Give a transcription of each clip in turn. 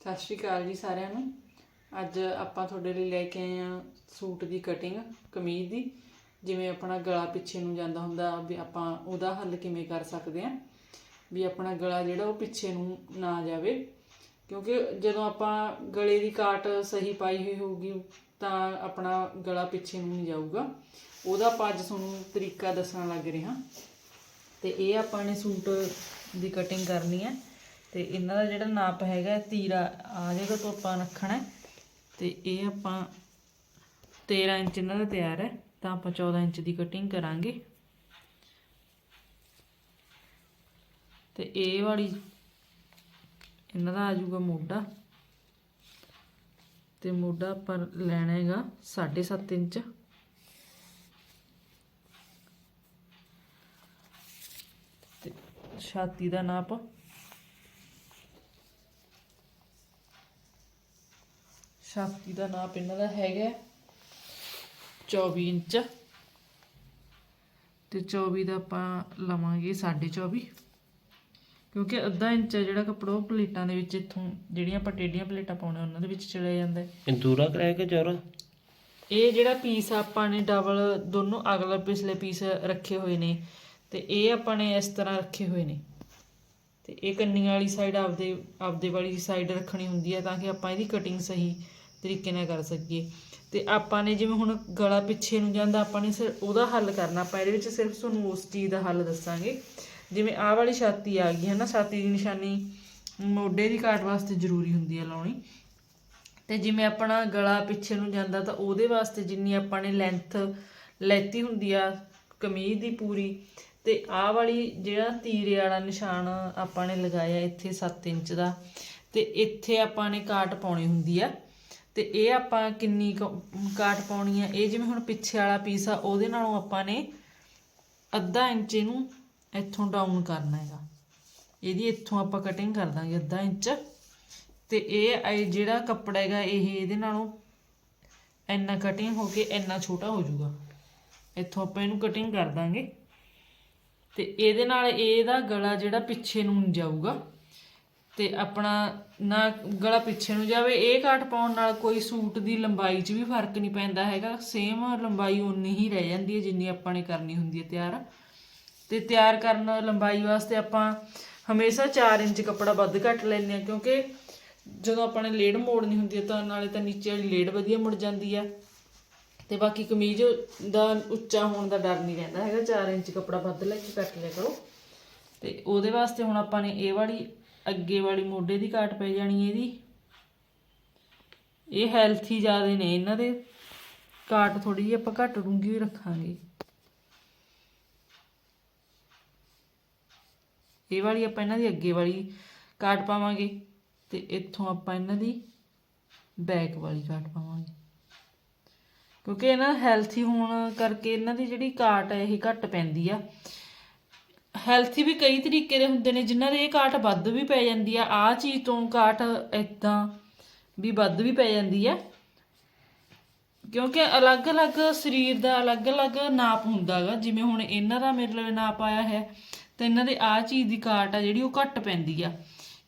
ਸਤਿ ਸ਼੍ਰੀ ਅਕਾਲ ਜੀ ਸਾਰਿਆਂ ਨੂੰ। ਅੱਜ ਆਪਾਂ ਤੁਹਾਡੇ ਲਈ ਲੈ ਕੇ ਆਏ ਆ ਸੂਟ ਦੀ ਕਟਿੰਗ ਕਮੀਜ਼ ਦੀ। ਜਿਵੇਂ ਆਪਣਾ ਗਲਾ ਪਿੱਛੇ ਨੂੰ ਜਾਂਦਾ ਹੁੰਦਾ, ਵੀ ਆਪਾਂ ਉਹਦਾ ਹੱਲ ਕਿਵੇਂ ਕਰ ਸਕਦੇ ਆ ਵੀ ਆਪਣਾ ਗਲਾ ਜਿਹੜਾ ਉਹ ਪਿੱਛੇ ਨੂੰ ਨਾ ਜਾਵੇ। ਕਿਉਂਕਿ ਜਦੋਂ ਆਪਾਂ ਗਲੇ ਦੀ ਕਾਟ ਸਹੀ ਪਾਈ ਹੋਈ ਹੋਊਗੀ, ਤਾਂ ਆਪਣਾ ਗਲਾ ਪਿੱਛੇ ਨੂੰ ਨਹੀਂ ਜਾਊਗਾ। ਉਹਦਾ ਆਪਾਂ ਅੱਜ ਤੁਹਾਨੂੰ ਤਰੀਕਾ ਦੱਸਣ ਲੱਗ ਰਹੇ ਹਾਂ। ਤੇ ਇਹ ਆਪਾਂ ਨੇ ਸੂਟ ਦੀ ਕਟਿੰਗ ਕਰਨੀ ਹੈ। ਤੇ ਇਹਨਾਂ ਦਾ ਜਿਹੜਾ ਨਾਪ ਹੈਗਾ ਤੀਰਾ, ਆ ਜਾਏਗਾ ਤੋਂ ਆਪਾਂ ਰੱਖਣਾ ਹੈ। ਤੇ ਇਹ ਆਪਾਂ 13 ਇੰਚ ਇਹਨਾਂ ਦਾ ਤਿਆਰ ਹੈ, ਤਾਂ ਆਪਾਂ 14 ਇੰਚ ਦੀ ਕਟਿੰਗ ਕਰਾਂਗੇ। ਤੇ ਇਹ ਵਾਲੀ ਇਹਨਾਂ ਦਾ ਆ ਜਾਊਗਾ ਮੋਢਾ। ਤੇ ਮੋਢਾ ਆਪਾਂ ਲੈਣਾ ਹੈਗਾ 7.5 ਇੰਚ। ਤੇ ਛਾਤੀ ਦਾ ਨਾਪ ਛਾਤੀ ਦਾ ਨਾਪ ਇਹਨਾਂ ਦਾ ਹੈਗਾ 24 ਇੰਚ। ਤੇ 24 ਦਾ ਆਪਾਂ ਲਵਾਂਗੇ 24.5 ਕਿਉਂਕਿ ਅੱਧਾ ਇੰਚ ਜਿਹੜਾ ਕੱਪੜਾ ਉਹ ਪਲੇਟਾਂ ਦੇ ਵਿੱਚ ਇੱਥੋਂ ਜਿਹੜੀਆਂ ਆਪਾਂ ਟੇਡੀਆਂ ਪਲੇਟਾਂ ਪਾਉਣੇ ਉਹਨਾਂ ਦੇ ਵਿੱਚ ਚਲੇ ਜਾਂਦਾ ਹੈ। ਇੰਦੂਰਾ ਕਰਾਇਆ ਕਿ ਚੌਰਾ? ਇਹ ਜਿਹੜਾ ਪੀਸ ਆਪਾਂ ਨੇ ਡਬਲ ਦੋਨੋਂ ਅਗਲਾ ਪਿਛਲੇ ਪੀਸ ਰੱਖੇ ਹੋਏ ਨੇ। ਤੇ ਇਹ ਆਪਾਂ ਨੇ ਇਸ ਤਰ੍ਹਾਂ ਰੱਖੇ ਹੋਏ ਨੇ। ਤੇ ਇਹ ਕੰਨੀਆਂ ਵਾਲੀ ਸਾਈਡ ਆਪਦੇ ਆਪਦੇ ਵਾਲੀ ਸਾਈਡ ਰੱਖਣੀ ਹੁੰਦੀ ਹੈ ਤਾਂ ਕਿ ਆਪਾਂ ਇਹਦੀ ਕਟਿੰਗ ਸਹੀ ਤਰੀਕੇ ਨਾਲ ਕਰ ਸਕੀਏ। ਤੇ ਆਪਾਂ ਨੇ ਜਿਵੇਂ ਹੁਣ ਗਲਾ ਪਿੱਛੇ ਨੂੰ ਜਾਂਦਾ, ਆਪਾਂ ਨੇ ਸਿਰ ਉਹਦਾ ਹੱਲ ਕਰਨਾ, ਆਪਾਂ ਇਹਦੇ ਵਿੱਚ ਸਿਰਫ ਤੁਹਾਨੂੰ ਉਸ ਚੀਜ਼ ਦਾ ਹੱਲ ਦੱਸਾਂਗੇ। ਜਿਵੇਂ ਆਹ ਵਾਲੀ ਛਾਤੀ ਆ ਗਈ ਹੈ ਨਾ ਛਾਤੀ ਦੀ ਨਿਸ਼ਾਨੀ ਮੋਢੇ ਦੀ ਕਾਟ ਵਾਸਤੇ ਜ਼ਰੂਰੀ ਹੁੰਦੀ ਹੈ ਲਾਉਣੀ। ਤੇ ਜਿਵੇਂ ਆਪਣਾ ਗਲਾ ਪਿੱਛੇ ਨੂੰ ਜਾਂਦਾ, ਤਾਂ ਉਹਦੇ ਵਾਸਤੇ ਜਿੰਨੀ ਆਪਾਂ ਨੇ ਲੈਂਥ ਲੈਤੀ ਹੁੰਦੀ ਆ, ਕਮੀਜ਼ ਦੀ ਪੂਰੀ, ਤੇ ਆਹ ਵਾਲੀ ਜਿਹੜਾ ਤੀਰੇ ਵਾਲਾ ਨਿਸ਼ਾਨ ਆਪਾਂ ਨੇ ਲਗਾਇਆ ਇੱਥੇ 7 ਇੰਚ ਦਾ, ਤੇ ਇੱਥੇ ਆਪਾਂ ਨੇ ਕਾਟ ਪਾਉਣੀ ਹੁੰਦੀ ਆ। ਤੇ ਇਹ ਆਪਾਂ ਕਿੰਨੀ ਕੁ ਕਾਟ ਪਾਉਣੀ ਆ, ਇਹ ਜਿਵੇਂ ਹੁਣ ਪਿੱਛੇ ਵਾਲਾ ਪੀਸ ਆ, ਉਹਦੇ ਨਾਲੋਂ ਆਪਾਂ ਨੇ ਅੱਧਾ ਇੰਚ ਇਹਨੂੰ ਇੱਥੋਂ ਡਾਊਨ ਕਰਨਾ ਹੈਗਾ। ਇਹਦੀ ਇੱਥੋਂ ਆਪਾਂ ਕਟਿੰਗ ਕਰ ਦਾਂਗੇ ਅੱਧਾ ਇੰਚ। ਤੇ ਇਹ ਜਿਹੜਾ ਕੱਪੜਾ ਹੈਗਾ, ਇਹ ਇਹਦੇ ਨਾਲੋਂ ਇੰਨਾ ਕਟਿੰਗ ਹੋ ਕੇ ਇੰਨਾ ਛੋਟਾ ਹੋ ਜਾਊਗਾ। ਇੱਥੋਂ ਆਪਾਂ ਇਹਨੂੰ ਕਟਿੰਗ ਕਰ ਦਾਂਗੇ। ਤੇ ਇਹਦੇ ਨਾਲ ਇਹਦਾ ਗਲਾ ਜਿਹੜਾ ਪਿੱਛੇ ਨੂੰ ਜਾਊਗਾ ਤੇ ਆਪਣਾ ਨਾ ਗਲਾ ਪਿੱਛੇ ਨੂੰ ਜਾਵੇ। ਇਹ ਕਾਟ ਪਾਉਣ ਨਾਲ ਕੋਈ ਸੂਟ ਦੀ ਲੰਬਾਈ 'ਚ ਵੀ ਫ਼ਰਕ ਨਹੀਂ ਪੈਂਦਾ ਹੈਗਾ। ਸੇਮ ਲੰਬਾਈ ਉਨੀ ਹੀ ਰਹਿ ਜਾਂਦੀ ਹੈ ਜਿੰਨੀ ਆਪਾਂ ਨੇ ਕਰਨੀ ਹੁੰਦੀ ਹੈ ਤਿਆਰ। ਤੇ ਤਿਆਰ ਕਰਨ ਲੰਬਾਈ ਵਾਸਤੇ ਆਪਾਂ ਹਮੇਸ਼ਾ 4 ਇੰਚ ਕੱਪੜਾ ਵੱਧ ਘੱਟ ਲੈਂਦੇ ਆ ਕਿਉਂਕਿ ਜਦੋਂ ਆਪਾਂ ਨੇ ਲੇਡ ਮੋੜਨੀ ਹੁੰਦੀ ਹੈ ਤਾਂ ਨਾਲੇ ਤਾਂ ਨੀਚੇ ਵਾਲੀ ਲੇਡ ਵਧੀਆ ਮੁੜ ਜਾਂਦੀ ਆ ਤੇ ਬਾਕੀ ਕਮੀਜ਼ ਦਾ ਉੱਚਾ ਹੋਣ ਦਾ ਡਰ ਨਹੀਂ ਰਹਿੰਦਾ ਹੈਗਾ। 4 ਇੰਚ ਕੱਪੜਾ ਵੱਧ ਲੈ ਕੇ ਕੱਟ ਲਿਆ ਕਰੋ। ਤੇ ਉਹਦੇ ਵਾਸਤੇ ਹੁਣ ਆਪਾਂ ਨੇ ਇਹ ਵਾਲੀ ਅੱਗੇ ਵਾਲੀ ਮੋਢੇ ਦੀ ਕਾਟ ਪੈ ਜਾਣੀ ਇਹਦੀ। ਇਹ ਹੈਲਥੀ ਜ਼ਿਆਦੇ ਨੇ, ਇਹਨਾਂ ਦੇ ਕਾਟ ਥੋੜੀ ਜਿਹੀ ਆਪਾਂ ਘੱਟ ਡੂੰਗੀ ਰੱਖਾਂਗੇ। ਇਹ ਵਾਲੀ ਆਪਾਂ ਇਹਨਾਂ ਦੀ ਅੱਗੇ ਵਾਲੀ ਕਾਟ ਪਾਵਾਂਗੇ ਤੇ ਇੱਥੋਂ ਆਪਾਂ ਇਹਨਾਂ ਦੀ ਬੈਕ ਵਾਲੀ ਕਾਟ ਪਾਵਾਂਗੇ। ਕਿਉਂਕਿ ਇਹਨਾਂ ਹੈਲਥੀ ਹੋਣ ਕਰਕੇ ਇਹਨਾਂ ਦੀ ਜਿਹੜੀ ਕਾਟ ਹੈ, ਇਹ ਘੱਟ ਪੈਂਦੀ ਆ। ਹੈਲਥੀ ਵੀ ਕਈ ਤਰੀਕੇ ਦੇ ਹੁੰਦੇ ਨੇ, ਜਿਨ੍ਹਾਂ ਦੇ ਇਹ ਕਾਟ ਵੱਧ ਵੀ ਪੈ ਜਾਂਦੀ ਆ। ਆ ਚੀਜ਼ ਤੋਂ ਕਾਟ ਇਦਾਂ ਵੀ ਵੱਧ ਵੀ ਪੈ ਜਾਂਦੀ ਆ। ਕਿਉਂਕਿ ਅਲੱਗ-ਅਲੱਗ ਸਰੀਰ ਦਾ ਅਲੱਗ-ਅਲੱਗ ਨਾਪ ਹੁੰਦਾਗਾ ਜਿਵੇਂ ਹੁਣ ਇਹਨਾਂ ਦਾ ਮੇਰੇ ਲਈ ਨਾਪ ਆਇਆ ਹੈ, ਤੇ ਇਹਨਾਂ ਦੇ ਆ ਚੀਜ਼ ਦੀ ਕਾਟ ਆ ਜਿਹੜੀ ਉਹ ਘੱਟ ਪੈਂਦੀ ਆ।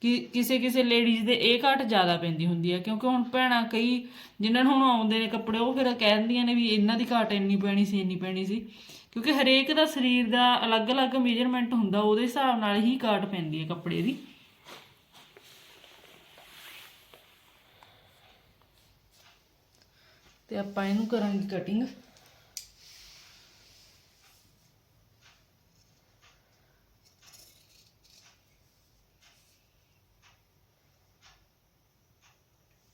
ਕਿ ਕਿਸੇ ਕਿਸੇ ਲੇਡੀਜ਼ ਦੇ ਇਹ ਘਾਟ ਜ਼ਿਆਦਾ ਪੈਂਦੀ ਹੁੰਦੀ ਆ। ਕਿਉਂਕਿ ਹੁਣ ਭੈਣਾਂ ਕਈ ਜਿਨ੍ਹਾਂ ਨੂੰ ਹੁਣ ਆਉਂਦੇ ਨੇ ਕੱਪੜੇ, ਉਹ ਫਿਰ ਕਹਿ ਦਿੰਦੀਆਂ ਨੇ ਵੀ ਇਹਨਾਂ ਦੀ ਘਾਟ ਇੰਨੀ ਪੈਣੀ ਸੀ, ਇੰਨੀ ਪੈਣੀ ਸੀ। ਕਿਉਂਕਿ ਹਰੇਕ ਦਾ ਸਰੀਰ ਦਾ ਅਲੱਗ-ਅਲੱਗ ਮੇਜਰਮੈਂਟ ਹੁੰਦਾ, ਉਹਦੇ ਹਿਸਾਬ ਨਾਲ ਹੀ ਕਾਟ ਪੈਂਦੀ ਹੈ ਕੱਪੜੇ ਦੀ। ਤੇ ਆਪਾਂ ਇਹਨੂੰ ਕਰਾਂਗੇ ਕਟਿੰਗ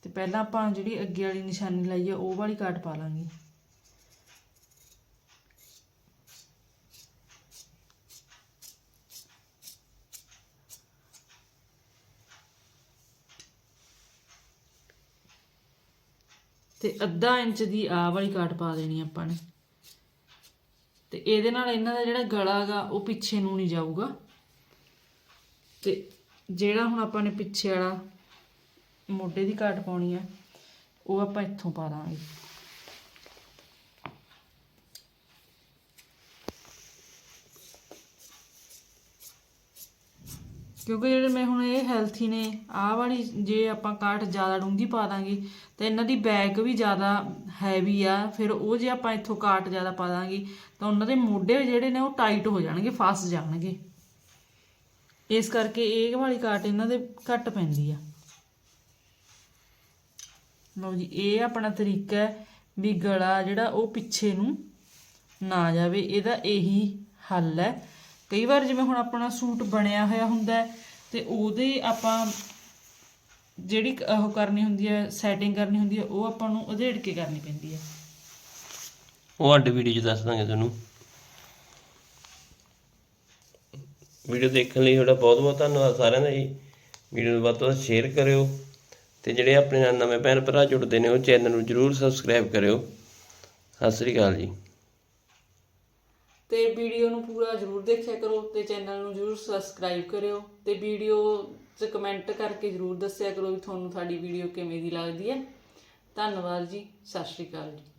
ਤੇ ਪਹਿਲਾਂ ਆਪਾਂ ਜਿਹੜੀ ਅੱਗੇ ਵਾਲੀ ਨਿਸ਼ਾਨੀ ਲਾਈ ਹੈ, ਉਹ ਵਾਲੀ ਕਾਟ ਪਾ ਲਾਂਗੇ। ਤੇ ਅੱਧਾ ਇੰਚ ਦੀ ਆਹ ਵਾਲੀ ਕਾਟ ਪਾ ਦੇਣੀ ਆਪਾਂ ਨੇ। ਤੇ ਇਹਦੇ ਨਾਲ ਇਹਨਾਂ ਦਾ ਜਿਹੜਾ ਗਲਾ ਗਾ, ਉਹ ਪਿੱਛੇ ਨੂੰ ਨਹੀਂ ਜਾਊਗਾ। ਤੇ ਜਿਹੜਾ ਹੁਣ ਆਪਾਂ ਨੇ ਪਿੱਛੇ ਵਾਲਾ ਮੋਢੇ ਦੀ ਕਾਟ ਪਾਉਣੀ ਹੈ ਉਹ ਆਪਾਂ ਇੱਥੋਂ ਪਾ ਦਾਂਗੇ। ਕਿਉਂਕਿ ਜਿਹੜੇ ਮੈਂ ਹੁਣ ਇਹ ਹੈਲਥੀ ਨੇ, ਆਹ ਵਾਲੀ ਜੇ ਆਪਾਂ ਕਾਟ ਜ਼ਿਆਦਾ ਡੂੰਘੀ ਪਾ ਦਾਂਗੇ, ਤਾਂ ਇਹਨਾਂ ਦੀ ਬੈਕ ਵੀ ਜ਼ਿਆਦਾ ਹੈਵੀ ਆ, ਫਿਰ ਉਹ ਜੇ ਆਪਾਂ ਇੱਥੋਂ ਕਾਟ ਜ਼ਿਆਦਾ ਪਾ ਦਾਂਗੇ, ਤਾਂ ਉਹਨਾਂ ਦੇ ਮੋਢੇ ਜਿਹੜੇ ਨੇ ਉਹ ਟਾਈਟ ਹੋ ਜਾਣਗੇ ਫਸ ਜਾਣਗੇ। ਇਸ ਕਰਕੇ ਇਹ ਵਾਲੀ ਕਾਟ ਇਹਨਾਂ ਦੇ ਘੱਟ ਪੈਂਦੀ ਆ। ਲਓ ਜੀ, ਇਹ ਆਪਣਾ ਤਰੀਕਾ ਹੈ ਵੀ ਗਲਾ ਜਿਹੜਾ ਉਹ ਪਿੱਛੇ ਨੂੰ ਨਾ ਜਾਵੇ, ਇਹਦਾ ਇਹੀ ਹੱਲ ਹੈ। ਕਈ ਵਾਰ ਜਿਵੇਂ ਹੁਣ ਆਪਣਾ ਸੂਟ ਬਣਿਆ ਹੋਇਆ ਹੁੰਦਾ ਹੈ ਤੇ ਉਹਦੇ ਆਪਾਂ ਜਿਹੜੀ ਉਹ ਕਰਨੀ ਹੁੰਦੀ ਹੈ ਸੈਟਿੰਗ ਕਰਨੀ ਹੁੰਦੀ ਹੈ, ਉਹ ਆਪਾਂ ਨੂੰ ਉਧੇੜ ਕੇ ਕਰਨੀ ਪੈਂਦੀ ਹੈ। ਉਹ ਅੱਡ ਵੀਡੀਓ 'ਚ ਦੱਸ ਦਾਂਗੇ ਤੁਹਾਨੂੰ। ਵੀਡੀਓ ਦੇਖਣ ਲਈ ਤੁਹਾਡਾ ਬਹੁਤ ਬਹੁਤ ਧੰਨਵਾਦ ਸਾਰਿਆਂ ਦਾ ਜੀ। ਵੀਡੀਓ ਨੂੰ ਵੱਧ ਤੋਂ ਵੱਧ ਸ਼ੇਅਰ ਕਰਿਓ ਤੇ ਜਿਹੜੇ ਆਪਣੇ ਨਾਲ ਨਵੇਂ ਭੈਣ ਭਰਾ ਜੁੜਦੇ ਨੇ, ਉਹ ਚੈਨਲ ਨੂੰ ਜਰੂਰ ਸਬਸਕ੍ਰਾਈਬ ਕਰਿਓ। ਸਤਿ ਸ੍ਰੀ ਅਕਾਲ ਜੀ। ਤੇ ਵੀਡੀਓ ਨੂੰ ਪੂਰਾ ਜ਼ਰੂਰ ਦੇਖਿਆ ਕਰੋ ਤੇ ਚੈਨਲ ਨੂੰ ਜ਼ਰੂਰ ਸਬਸਕ੍ਰਾਈਬ ਕਰਿਓ ਤੇ ਵੀਡੀਓ 'ਚ ਕਮੈਂਟ ਕਰਕੇ ਜ਼ਰੂਰ ਦੱਸਿਆ ਕਰੋ ਵੀ ਤੁਹਾਨੂੰ ਸਾਡੀ ਵੀਡੀਓ ਕਿਵੇਂ ਦੀ ਲੱਗਦੀ ਹੈ। ਧੰਨਵਾਦ ਜੀ, ਸਤਿ ਸ਼੍ਰੀ ਅਕਾਲ ਜੀ।